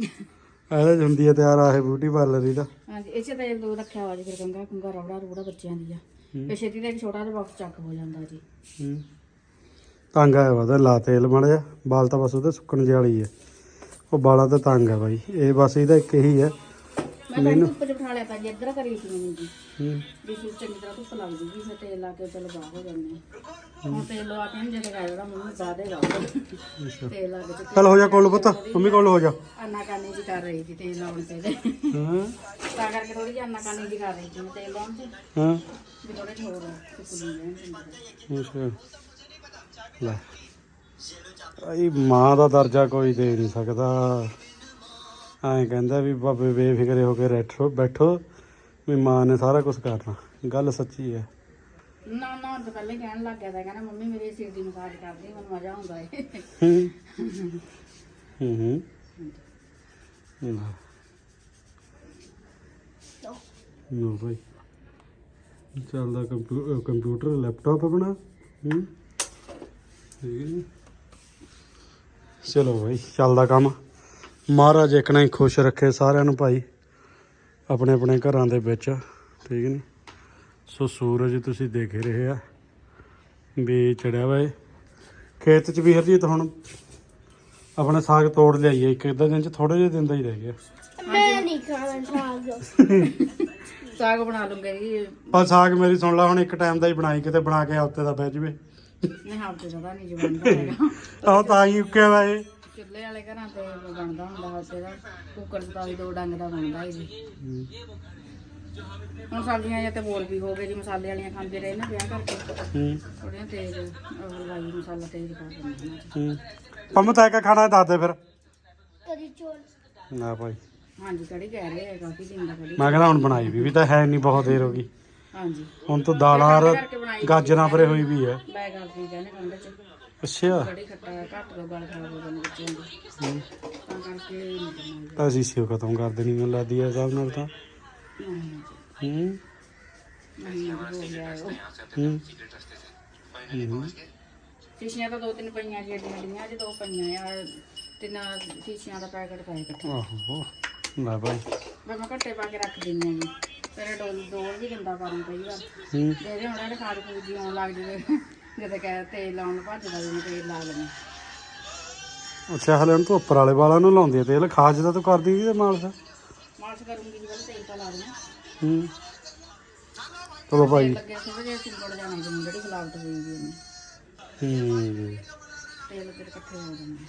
ਇਹਦੇ 'ਚ ਹੁੰਦੀ ਹੈ ਤਿਆਰ ਆ ਇਹ ਬਿਊਟੀ ਪਾਰਲਰ ਇਹਦਾ। ਹਾਂਜੀ ਇਸੇ ਤਾਂ ਦੋ ਰੱਖਿਆ ਵਾ ਜੀ ਫਿਰ ਕੰਗਾ ਕੰਗਾ ਰੌੜਾ ਰੂੜਾ ਬੱਚਿਆਂ ਦੀ ਆ। ਤੇ ਛੇਤੀ ਦਾ ਇੱਕ ਛੋਟਾ ਜਿਹਾ ਬਾਕਸ ਚੱਕ ਹੋ ਜਾਂਦਾ ਜੀ। ਹੂੰ। ਤੰਗ ਆਇਆ ਵਾ ਉਹਦਾ ਲਾ ਤੇਲ ਮੜਿਆ ਬਾਲ ਤਾਂ ਬਸ ਉਹਦੇ ਸੁੱਕਣ ਜਿਹੇ ਵਾਲੀ ਹੈ ਉਹ ਬਾਲਾਂ ਤੇ ਤੰਗ ਆ ਬਾਈ। ਇਹ ਬਸ ਇਹਦਾ ਇੱਕ ਇਹੀ ਹੈ ਮੈਂ ਚ ਬਿਠਾ ਲਿਆ ਤਾਂ ਜੀ ਇੱਧਰ ਕਰੀ ਸੀ ਮੈਨੂੰ ਜੀ। ਹੂੰ। ਵੀ ਸੂਟ ਚੰਗੀ ਤਰ੍ਹਾਂ ਧੁੱਪ ਲੱਗ ਜੂਗੀ ਫਿਰ ਤੇਲ ਲਾ ਕੇ ਚਲੋ ਬਾਹਰ ਹੋ ਜਾਂਦੇ ਆ। ਹੁਣ ਤੇਲ ਲਵਾ ਕੇ ਨਹੀਂ ਜਿਹੜਾ ਮੰਮੀ ਬਾਦੇ ਲਾ ਤੇਲ ਲਾ ਕੇ ਚੱਲ ਹੋ ਜਾ ਕੋਲ ਪੁੱਤ ਮੰਮੀ ਕੋਲ ਹੋ ਜਾ। ਅੰਨਾ ਕਾਨੀ ਜੀ ਕਰ ਰਹੀ ਸੀ ਤੇਲ ਲਾਉਣ ਤੇ। ਇਹਦੇ। ਹਾਂ। ਤਾਂ ਕਰਕੇ ਥੋੜੀ ਜਿਹੀ ਅੰਨਾ ਕਾਨੀ ਜੀ ਕਰ ਰਹੀ ਸੀ ਮੈਂ ਤੇਲ ਲਾਉਣ ਚ ਹਾਂ। ਵੀ ਥੋੜੇ ਜਿਹੇ ਹੋਰ ਸੁੱਕ ਨਹੀਂ ਜਾਣ ਅੱਛਾ। ਲੈ। ਆਈ ਮਾਂ ਦਾ ਦਰਜਾ ਕੋਈ ਦੇ ਨਹੀਂ ਸਕਦਾ। ਐਂ ਕਹਿੰਦਾ ਵੀ ਬਾਬੇ ਬੇਫਿਕਰੇ ਹੋ ਕੇ ਰੈਠੋ ਬੈਠੋ ਵੀ ਮਾਂ ਨੇ ਸਾਰਾ ਕੁਝ ਕਰਨਾ। ਗੱਲ ਸੱਚੀ ਹੈ ਨਾ ਨਾ ਤਾਂ ਪਹਿਲੇ ਕਹਿਣ ਲੱਗ ਗਿਆ ਤਾਂ ਕਹਿੰਦਾ ਮੰਮੀ ਮੇਰੇ ਸਿਰ ਦੀ ਮਸਾਜ ਕਰਦੀ ਮੈਨੂੰ ਮਜ਼ਾ ਆਉਂਦਾ ਏ। ਹੂੰ ਹੂੰ ਹੂੰ। ਲੈ। ਲਓ ਭਾਈ। ਚੱਲਦਾ ਕੰਪਿਊਟਰ ਲੈਪਟਾਪ ਆਪਣਾ। ਹੂੰ। ਠੀਕ ਹੈ। ਚਲੋ ਭਾਈ ਚੱਲਦਾ ਕੰਮ। ਮਹਾਰਾਜ ਇੱਕ ਨਾ ਹੀ ਖੁਸ਼ ਰੱਖੇ ਸਾਰਿਆਂ ਨੂੰ ਭਾਈ ਆਪਣੇ ਆਪਣੇ ਘਰਾਂ ਦੇ ਵਿੱਚ ਠੀਕ ਨਹੀਂ ਸੋ ਸੂਰਜ ਤੁਸੀਂ ਦੇਖ ਰਹੇ ਆ ਵੀ ਚੜਿਆ ਵਾ ਖੇਤ 'ਚ ਵੀ ਹਰਜੀਤ ਹੁਣ ਆਪਣਾ ਸਾਗ ਤੋੜ ਲਿਆਈਏ ਇੱਕ ਅੱਧਾ ਦਿਨ 'ਚ ਥੋੜੇ ਜਿਹੇ ਦਿਨ ਦਾ ਹੀ ਰਹਿ ਗਿਆ। ਮੈਂ ਨਹੀਂ ਖਾਣਾ ਸਾਗ। ਸਾਗ ਬਣਾ ਲੂੰਗੇ ਜੀ। ਪਰ ਸਾਗ ਮੇਰੀ ਸੁਣ ਲਾ ਹੁਣ ਇੱਕ ਟਾਈਮ ਦਾ ਹੀ ਬਣਾਈ ਕਿਤੇ ਬਣਾ ਕੇ ਹਫ਼ਤੇ ਦਾ ਬਹਿ ਜਵੇ। ਨਹੀਂ ਹਫ਼ਤੇ ਦਾ ਨਹੀਂ ਜੀ ਬਣਦਾ ਹੈਗਾ। ਆਹ ਤਾਂ ਹੀ ਉੱਕੇ ਵਾ ਇਹ। ਚੁੱਲ੍ਹੇ ਵਾਲੇ ਘਰਾਂ ਤੇ ਬਣਦਾ ਹੁੰਦਾ ਹਫ਼ਤੇ ਦਾ ਕੁੱਕਰ 'ਚ ਤਾਂ ਵੀ ਦੋ ਡੰਗ ਦਾ ਬਣਦਾ ਹੈ ਜੀ। ਹੁਣ ਸਬਜ਼ੀਆਂ ਜਾਂ ਤੇ ਬੋਲ ਵੀ ਹੋ ਗਏ ਜੀ ਮਸਾਲੇ ਵਾਲੀਆਂ ਖਾਂਦੇ ਰਹੇ ਨਾ ਵਿਆਹ ਕਰਕੇ। ਹੂੰ। ਥੋੜੀਆਂ ਤੇਜ਼ ਹਲਵਾਈ ਮਸਾਲਾ ਤੇਜ਼ ਪਾ ਦਿੰਦੇ ਨੇ। ਹੂੰ। ਪੰਮ ਤਾਂ ਕਿਆ ਖਾਣਾ ਹੈ ਦੱਸ ਦੇ ਫਿਰ। ਕਦੀ ਚੋਲ। ਨਾ ਭਾਈ। ਹਾਂਜੀ ਕੜੀ ਕਹਿ ਰਹੇ ਆ ਕਾਫੀ ਦਿਨ ਦਾ ਕੜੀ ਮੈਂ ਕਹਿੰਦਾ ਹੁਣ ਬਣਾਈ ਵੀ ਵੀ ਤਾਂ ਹੈ ਨਹੀਂ ਬਹੁਤ ਦੇਰ ਹੋ ਗਈ। ਹਾਂਜੀ। ਹੁਣ ਤਾਂ ਦਾਲਾਂ ਔਰ ਗਾਜਰਾਂ ਭਰੇ ਹੋਈ ਵੀ ਹੈ। ਮੈਂ ਗੱਲ ਵੀ ਕਹਿੰਦੇ ਕੰਡੇ ਚ। ਅੱਛਾ। ਕੜੀ ਖੱਟਾ ਘੱਟ ਤੋਂ ਗਲ ਕਰਕੇ ਨਹੀਂ ਬਣਾਉਂਦੇ ਤਾਂ ਅਸੀਂ ਸਿਓ ਖਤਮ ਕਰ ਦੇਣੀ ਮੈਨੂੰ ਲੱਗਦੀ ਹੈ ਹਿਸਾਬ ਨਾਲ ਤਾਂ। ਨਹੀਂ ਹੂੰ। ਨਹੀਂ ਹੋ ਗਿਆ ਉਹ। ਹੂੰ। ਹੂੰ। ਸ਼ੀਸ਼ੀਆਂ ਤਾਂ ਦੋ ਤਿੰਨ ਪਈਆਂ ਜੀ ਅੱਡੀਆਂ ਅੱਡੀਆਂ ਅੱਜ ਦੋ ਪਈਆਂ ਆ। ਤਿੰਨ ਸ਼ੀਸ਼ੀਆਂ ਦਾ ਪੈਕਟ ਪਾਏ ਇਕੱਠਾ। ਆਹੋ। ਲੈ ਭਾਈ ਫਿਰ ਮੈਂ ਘੱਟੇ ਪਾ ਕੇ ਰੱਖ ਦਿੰਦੀ ਹਾਂ ਜੀ। ਫਿਰ ਡੋਲ ਡੋਲ ਵੀ ਦਿੰਦਾ ਪਾਣੀ ਕਈ ਵਾਰ ਹੂੰ। ਜਿਹੜੇ ਹੁਣ ਇਹਦੇ ਖਾਦ ਪੂਜੀ ਆਉਣ ਲੱਗ ਜਵੇ। ਜਦੋਂ ਕਹਿ ਤੇਲ ਲਾਉਣ ਨੂੰ ਭੱਜਦਾ ਜਿਵੇਂ ਤੇਲ ਲਾ ਲੈਣਾ ਅੱਛਾ ਹਲੇ ਹੁਣ ਤੂੰ ਉੱਪਰ ਵਾਲੇ ਵਾਲਾਂ ਨੂੰ ਲਾਉਂਦੀ ਹੈ ਤੇਲ। ਖਾਜ ਦਾ ਤੂੰ ਕਰਦੀ ਕਿ ਮਾਲਸ਼? ਮਾਲਸ਼ ਕਰੂੰਗੀ ਜੀ ਪਹਿਲਾਂ ਤੇਲ ਪਾ ਲਾ ਦੇਣਾ। ਹੂੰ। ਚਲੋ ਭਾਈ ਲੱਗੇ ਥੋੜਾ ਜਿਹਾ ਸਿੰਪਲ ਜਾਣਾ ਜਿਵੇਂ ਜਿਹੜੀ ਫਲਾਵਟ ਹੋਈ ਵੀ ਉਹਨੇ ਹੂੰ। ਤੇਲ ਫਿਰ ਇਕੱਠੇ ਹੋ ਜਾਂਦੇ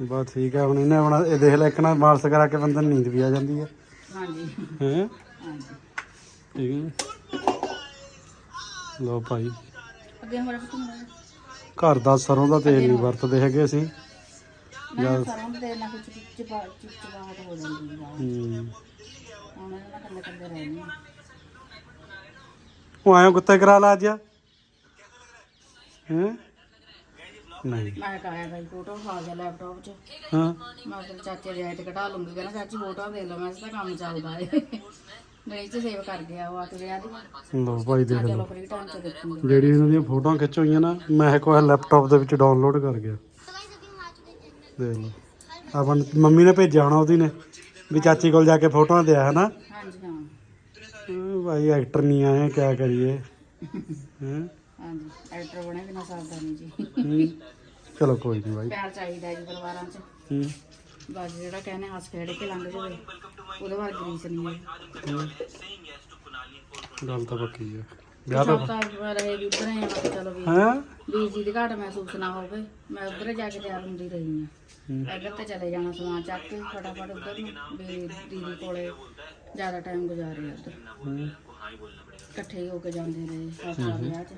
ਬਸ ਠੀਕ ਹੈ ਹੁਣ ਇਹਨੇ ਹੁਣ ਇਹ ਦੇਖ ਲੈ ਇੱਕ ਨਾ ਮਾਲਸ਼ ਕਰਾ ਕੇ ਬੰਦੇ ਨੂੰ ਨੀਂਦ ਵੀ ਆ ਜਾਂਦੀ ਹੈ। ਹਾਂਜੀ। ਹੈ? ਠੀਕ ਹੈ। ਲੋ ਭਾਈ। ਅੱਗੇ ਮਿਲਿਆ ਘਰ ਦਾ ਸਰੋਂ ਦਾ ਤੇਲ ਨਹੀਂ ਵਰਤਦੇ ਹੈਗੇ ਅਸੀਂ। ਮੈਂ ਸਰੋਂ ਦੇ ਨਾਲ ਕੁਝ ਚਿਪਾ ਚਿਪਚਿਪਾਹਟ ਹੋ ਜਾਂਦੀ ਬਾਹਰ। ਹੂੰ ਹੁਣ ਇਹਨਾਂ ਕੱਲੇ ਕੱਲੇ ਰਹਿੰਦੇ ਆ ਉਹ ਆਇਆ ਕੁੱਤੇ ਕਰਾ ਲਾ ਅੱਜ। ਹੈ? ਨਹੀਂ ਮੈਂ ਕਾਇਆ ਭਾਈ ਫੋਟੋ ਖਾ ਗਿਆ ਲੈਪਟਾਪ 'ਚ। ਹਾਂ। ਮੈਂ ਫਿਰ ਚਾਚੇ ਦੇ ਤੇ ਕਢਾ ਲੂੰਗੀ ਕਹਿੰਦਾ ਚਾਚੀ ਫੋਟੋ ਦੇ ਲਓ ਮੈਂ ਕਿਹਾ ਕੰਮ ਚੱਲਦਾ ਏ। ਨਹੀਂ ਤੇ ਸੇਵ ਕਰ ਗਿਆ ਉਹ ਆ ਕੇ ਵਿਆਹ ਦੀ। ਲੋ ਭਾਈ ਦੇਖ ਚਲੋ ਲਓ। ਫਰੀ ਟਾਈਮ 'ਚ ਦੇਖੂੰਗੀ ਜਿਹੜੀ ਇਹਨਾਂ ਦੀਆਂ ਫੋਟੋਆਂ ਖਿੱਚ ਹੋਈਆਂ ਨਾ ਮੈਂ ਇੱਕ ਵਾਰ ਲੈਪਟਾਪ ਦੇ ਵਿੱਚ ਡਾਊਨਲੋਡ ਕਰ ਗਿਆ। ਦੇਖ ਲਓ। ਆਪਾਂ ਨੂੰ- ਮੰਮੀ ਨੇ ਭੇਜਿਆ ਹੋਣਾ ਉਹਦੀ ਨੇ ਵੀ ਚਾਚੀ ਕੋਲ ਜਾ ਕੇ ਫੋਟੋਆਂ ਦਿਆ ਹਨਾ? ਹਾਂਜੀ ਹਾਂ। ਅਹ ਭਾਈ ਐਕਟਰ ਨਹੀਂ ਆਏ ਕਿਆ ਕਰੀਏ? ਹੈਂ? ਹਾਂਜੀ ਐਕਟਰ ਬਣੇ ਬਿਨਾ ਸਰਦਾ ਨਹੀਂ ਜੀ। ਹੂੰ। ਚਲੋ ਕੋਈ ਨਹੀਂ ਭਾਈ ਪਿਆਰ ਚਾਹੀਦਾ ਜੀ ਪਰਿਵਾਰਾਂ 'ਚ। ਹੂੰ। ਬਸ ਜਿਹੜਾ ਕਹਿੰਦੇ ਹੱਸ ਖੇਡ ਕੇ ਲੰਘ ਜਾਵੇ ਉਹਦੇ ਵਰਗੀ ਰੀਸ ਨਹੀਂ ਹੈ। ਗੱਲ ਤਾਂ ਪੱਕੀ ਆ ਵਿਆਹ ਤਾਂ ਰਹੇ ਵੀ ਉਧਰ ਆ ਕਿ ਚਲੋ ਵੀ। ਹੈ? ਵੀਰ ਜੀ ਦੀ ਘਾਟ ਮਹਿਸੂਸ ਨਾ ਹੋਵੇ। ਮੈਂ ਉਧਰ ਜਾ ਕੇ ਤਿਆਰ ਹੁੰਦੀ ਰਹੀ ਹਾਂ। ਇੱਧਰ ਤੇ ਚਲੇ ਜਾਣਾ ਸਮਾਨ ਚੱਕ ਕੇ ਫਟਾਫਟ ਉਧਰ ਨੂੰ ਵੀ ਦੀਦੀ ਕੋਲੇ ਜ਼ਿਆਦਾ ਟਾਈਮ ਗੁਜ਼ਾਰਿਆ ਉਧਰ। ਇਕੱਠੇ ਹੀ ਹੋ ਕੇ ਜਾਂਦੇ ਰਹੇ ਸਾਥਾ ਵਿਆਹ 'ਚ।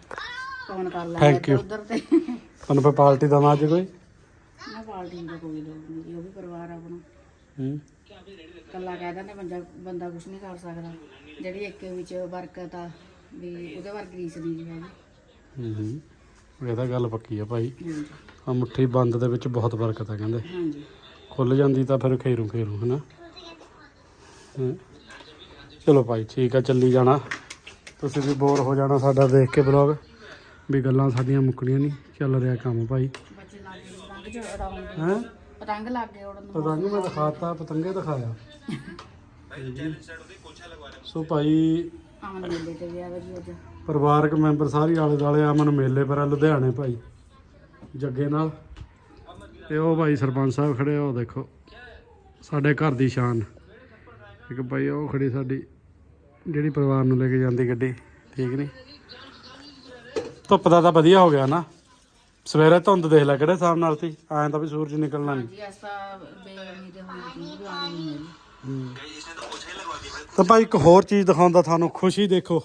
ਫੋਨ ਕਰ ਲੈ Thank you. ਉਧਰ ਤੇ। ਤੁਹਾਨੂੰ ਫੇ ਪਾਰਟੀ ਦਵਾਂ ਅੱਜ ਕੋਈ? ਪਾਲਟੀ ਦਾ ਕੋਈ ਲੋੜ ਨਹੀਂ ਜੀ, ਉਹ ਵੀ ਪਰਿਵਾਰ ਆਪਣਾ। ਹੂੰ। ਕੱਲਾ ਕਹਿ ਦਿੰਦੇ ਬੰਦਾ ਬੰਦਾ ਕੁਝ ਨਹੀਂ ਕਰ ਸਕਦਾ। ਜਿਹੜੀ ਇੱਕ ਵਿੱਚ ਬਰਕਤ ਆ ਵੀ ਉਹਦੇ ਵਰਗੀ ਰੀਸ ਨਹੀਂ ਜੀ ਹੈਗੀ। ਹੂੰ ਹੂੰ। ਇਹ ਤਾਂ ਗੱਲ ਪੱਕੀ ਆ ਭਾਈ। ਹਾਂਜੀ। ਆ ਮੁੱਠੀ ਬੰਦ ਦੇ ਵਿੱਚ ਬਹੁਤ ਬਰਕਤ ਆ ਕਹਿੰਦੇ। ਹਾਂਜੀ। ਖੁੱਲ ਜਾਂਦੀ ਤਾਂ ਫਿਰ ਖੇਰੂ ਖੇਰੂ ਹਨਾ? ਹੂੰ। ਚਲੋ ਭਾਈ ਠੀਕ ਆ ਚੱਲੀ ਜਾਣਾ। ਤੁਸੀਂ ਵੀ ਬੋਰ ਹੋ ਜਾਣਾ ਸਾਡਾ ਦੇਖ ਕੇ ਬਲੌਗ ਵੀ ਗੱਲਾਂ ਸਾਡੀਆਂ ਮੁੱਕਣੀਆਂ ਨਹੀਂ ਚੱਲ ਰਿਹਾ ਕੰਮ ਭਾਈ। ਹੈਂ? ਪਤੰਗ ਲੱਗ ਗਏ ਪਤੰਗ ਮੈਂ ਦਿਖਾਤਾ ਪਤੰਗੇ ਦਿਖਾਇਆ। ਸੋ ਭਾਈ ਆਮਨ ਮੇਲੇ ਤੇ ਗਿਆ ਵਾ ਜੀ ਅੱਜ ਪਰਿਵਾਰਕ ਮੈਂਬਰ ਸਾਰੇ ਆਲੇ ਦਾਲੇ ਅਮਨ ਮੇਲੇ ਪਰ ਆ ਲੁਧਿਆਣੇ ਭਾਈ ਜੱਗੇ ਨਾਲ। ਤੇ ਉਹ ਭਾਈ ਸਰਪੰਚ ਸਾਹਿਬ ਖੜੇ ਆ ਉਹ ਦੇਖੋ ਸਾਡੇ ਘਰ ਦੀ ਸ਼ਾਨ। ਇੱਕ ਭਾਈ ਉਹ ਖੜੀ ਸਾਡੀ ਜਿਹੜੀ ਪਰਿਵਾਰ ਨੂੰ ਲੈ ਕੇ ਜਾਂਦੀ ਗੱਡੀ ਠੀਕ ਨਹੀਂ? ਧੁੱਪ ਦਾ ਤਾਂ ਵਧੀਆ ਹੋ ਗਿਆ ਨਾ। ਸਵੇਰੇ ਧੁੰਦ ਦੇਖ ਲੈ ਕਿਹੜੇ ਹਿਸਾਬ ਨਾਲ ਸੀ ਐਂ ਤਾਂ ਵੀ ਸੂਰਜ ਨਿਕਲਣਾ ਨਹੀਂ ਜੀ ਤੇ ਜੀ ਭਾਈ ਇੱਕ ਹੋਰ ਚੀਜ਼ ਦਿਖਾਉਂਦਾ ਤੁਹਾਨੂੰ ਖੁਸ਼ੀ ਦੇਖੋ।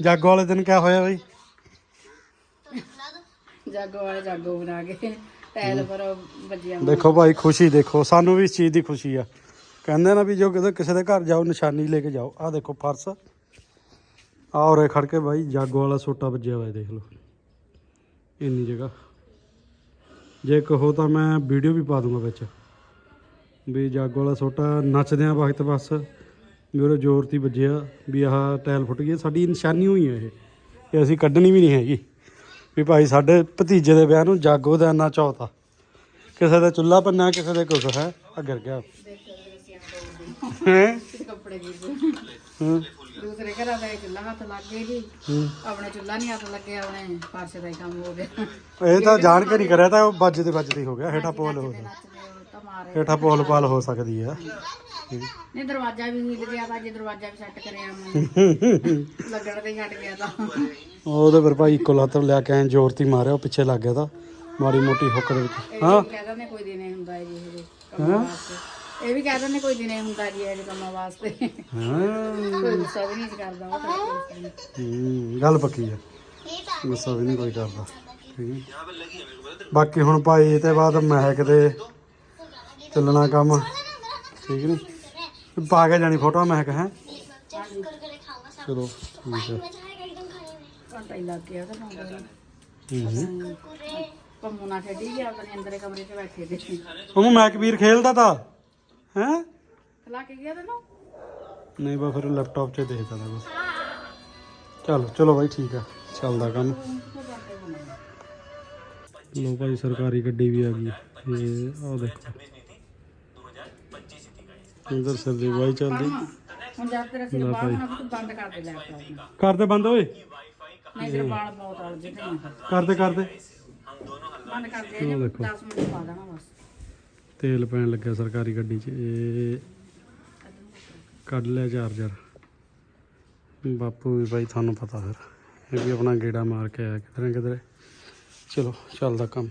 ਜਾਗੋ ਵਾਲੇ ਦਿਨ ਕਿਆ ਹੋਇਆ ਭਾਈ ਜਾਗੋ ਵਾਲੇ ਜਾਗੋ ਬਣਾ ਕੇ ਟੈਲ ਪਰ ਵੱਜਿਆ। ਦੇਖੋ ਭਾਈ ਖੁਸ਼ੀ ਦੇਖੋ ਸਾਨੂੰ ਵੀ ਇਸ ਚੀਜ਼ ਦੀ ਖੁਸ਼ੀ ਆ। ਕਹਿੰਦੇ ਨਾ ਵੀ ਜੋ ਕਿਸੇ ਦੇ ਘਰ ਜਾਓ ਨਿਸ਼ਾਨੀ ਲੈ ਕੇ ਜਾਓ। ਆਹ ਦੇਖੋ ਫਰਸ। ਆ ਉਰੇ ਖੜ ਕੇ ਭਾਈ ਜਾਗੋ ਵਾਲਾ ਸੋਟਾ ਵੱਜਿਆ ਹੋਇਆ ਦੇਖ ਲਓ। ਇੰਨੀ ਜਗ੍ਹਾ। ਜੇ ਕਹੋ ਤਾਂ ਮੈਂ ਵੀਡੀਓ ਵੀ ਪਾ ਦੂੰਗਾ ਵਿੱਚ। ਵੀ ਜਾਗੋ ਵਾਲਾ ਸੋਟਾ ਨੱਚਦਿਆਂ ਵਕਤ ਬਸ ਮੇਰੇ ਜ਼ੋਰ ਤੀ ਵੱਜਿਆ ਵੀ ਆਹ ਟਾਇਲ ਫੁੱਟ ਗਈ ਸਾਡੀ ਨਿਸ਼ਾਨੀ ਹੋਈ ਹੈ ਇਹ ਇਹ ਅਸੀਂ ਕੱਢਣੀ ਵੀ ਨਹੀਂ ਹੈਗੀ। ਵੀ ਭਾਈ ਸਾਡੇ ਭਤੀਜੇ ਦੇ ਵਿਆਹ ਨੂੰ ਜਾਗੋ ਦਾ ਇੰਨਾ ਚੌਥ ਕਿਸੇ ਦਾ ਚੁੱਲ੍ਹਾ ਪੰਨਾ ਕਿਸੇ ਦੇ ਕੁਛ ਹੈ ਆ ਗਿਰ ਗਿਆ। ਹੈਂ? ਕੱਪੜੇ ਜੀ ਹੂੰ। ਦੂਸਰੇ ਘਰਾਂ ਦਾ ਇਹ ਚੁੱਲ੍ਹਾ ਹੱਥ ਲੱਗ ਗਏ ਜੀ ਹੂੰ। ਆਪਣੇ ਚੁੱਲ੍ਹਾ ਨਹੀਂ ਹੱਥ ਲੱਗਿਆ ਆਪਣੇ ਫਰਸ਼ ਦਾ ਹੀ ਕੰਮ ਹੋ ਗਿਆ। ਇਹ ਤਾਂ ਜਾਣ ਕੇ ਨਹੀਂ ਕਰਿਆ ਤਾਂ ਉਹ ਵੱਜਦੇ ਵੱਜਦੇ ਹੀ ਹੋ ਗਿਆ ਹੇਠਾਂ ਪੋਲ ਹੋ ਗਿਆ। ਨੱਚਦੇ ਤਾਂ ਮਾਰੇ। ਹੇਠਾਂ ਪੋਲ ਪਾਲ ਹੋ ਸਕਦੀ ਆ। ਨਹੀਂ ਦਰਵਾਜ਼ਾ ਵੀ ਹਿੱਲ ਗਿਆ ਤਾਂ ਜੇ ਦਰਵਾਜ਼ਾ ਵੀ ਸੈੱਟ ਕਰਿਆ ਮੈਂ। ਲੱਗਣ ਤੇ ਹੀ ਹਟ ਗਿਆ ਤਾਂ। ਉਹਦੇ ਫਿਰ ਭਾਈ ਇੱਕੋ ਲੱਤ ਲਿਆ ਕੇ ਐਂ ਜ਼ੋਰ ਤੀ ਮਾਰਿਆ ਉਹ ਪਿੱਛੇ ਲੱਗ ਗਿਆ ਤਾਂ। ਮਾੜੀ ਮੋਟੀ ਹੁੱਕ ਦੇ ਵਿੱਚ। ਹਾਂ। ਕਹਿ ਦਿੰਦੇ ਕੋਈ ਦਿਨੇ ਹੁੰਦਾ ਹੈ ਜੀ ਇਹ ਕੰਮਾਂ ਵਾਸਤੇ। ਇਹ ਵੀ ਕਹਿ ਦਿੰਦੇ ਕੋਈ ਦਿਨੇ ਹੁੰਦਾ ਜੀ ਇਹ ਕੰਮਾਂ ਵਾਸਤੇ। ਹਾਂ। ਗੱਲ ਪੱਕੀ ਆ। ਗੁੱਸਾ ਵੀ ਨਹੀਂ ਕੋਈ ਕਰਦਾ ਬਾਕੀ ਹੁਣ ਭਾਈ ਤੇ ਬਾਅਦ ਮਹਿਕ ਦੇ ਚੱਲਣਾ ਕੰਮ ਠੀਕ ਨੀ? ਪਾ ਕੇ ਜਾਣੀ ਫੋਟੋ ਮਹਿਕ ਹੈ? ਚਲੋ ਠੀਕ ਹੈ ਘੰਟਾ ਹੀ ਲੱਗ ਗਿਆ ਤਾਂ ਹੂੰ, ਹੂੰ। ਪੰਮੂ ਨਾਲ ਖੇਡੀ ਗਿਆ ਆਪਣੇ ਅੰਦਰੇ ਕਮਰੇ 'ਚ ਬੈਠੇ ਦੇ। ਉਹਨੂੰ ਮਹਿਕ ਵੀਰ ਖੇਲਦਾ ਤਾਂ? ਹੈ? ਖਲਾ ਕੇ ਗਿਆ ਤੈਨੂੰ? ਨਹੀਂ ਬਾ ਫਿਰ ਲੈਪਟਾਪ 'ਚ ਦੇਖਦਾ ਤਾ ਬਸ। ਚਲੋ ਚਲੋ ਭਾਈ ਠੀਕ ਆ ਚੱਲਦਾ ਕੰਮ। ਲੋ ਭਾਈ ਸਰਕਾਰੀ ਗੱਡੀ ਵੀ ਆ ਗਈ ਇਹ ਆਹ ਦੇਖੋ। ਇੰਦਰ ਸਰ ਦੀ ਵਾਈ ਚੱਲਦੀ ਹੁਣ ਜਦ ਤੇਰਾ ਸਿਰ ਬਾਹਰ ਹੋਣਾ ਤੂੰ ਬੰਦ ਕਰ ਦੇ ਲੈਪਟਾਪ ਨੂੰ ਕਰਦੇ ਬੰਦ ਓਏ? ਨਹੀਂ ਤੇਰੇ ਵਾਲ ਬਹੁਤ ਅੜ ਜੇ ਤੇ ਕਰਦੇ ਕਰਦੇ। ਬੰਦ ਕਰ ਦੇ ਜੇ 10 ਮਿੰਟ ਪਾ ਦੇਣਾ ਬਸ। ਤੇਲ ਪੈਣ ਲੱਗਿਆ ਸਰਕਾਰੀ ਗੱਡੀ 'ਚ। ਇਹ ਕੱਢ ਲਿਆ ਚਾਰਜਰ। ਬਾਪੂ ਵੀ ਬਾਈ ਤੁਹਾਨੂੰ ਪਤਾ ਫਿਰ। ਇਹ ਵੀ ਆਪਣਾ ਗੇੜਾ ਮਾਰ ਕੇ ਆਇਆ ਕਿਧਰੇ ਕਿਧਰੇ। ਚਲੋ, ਚੱਲਦਾ ਕੰਮ।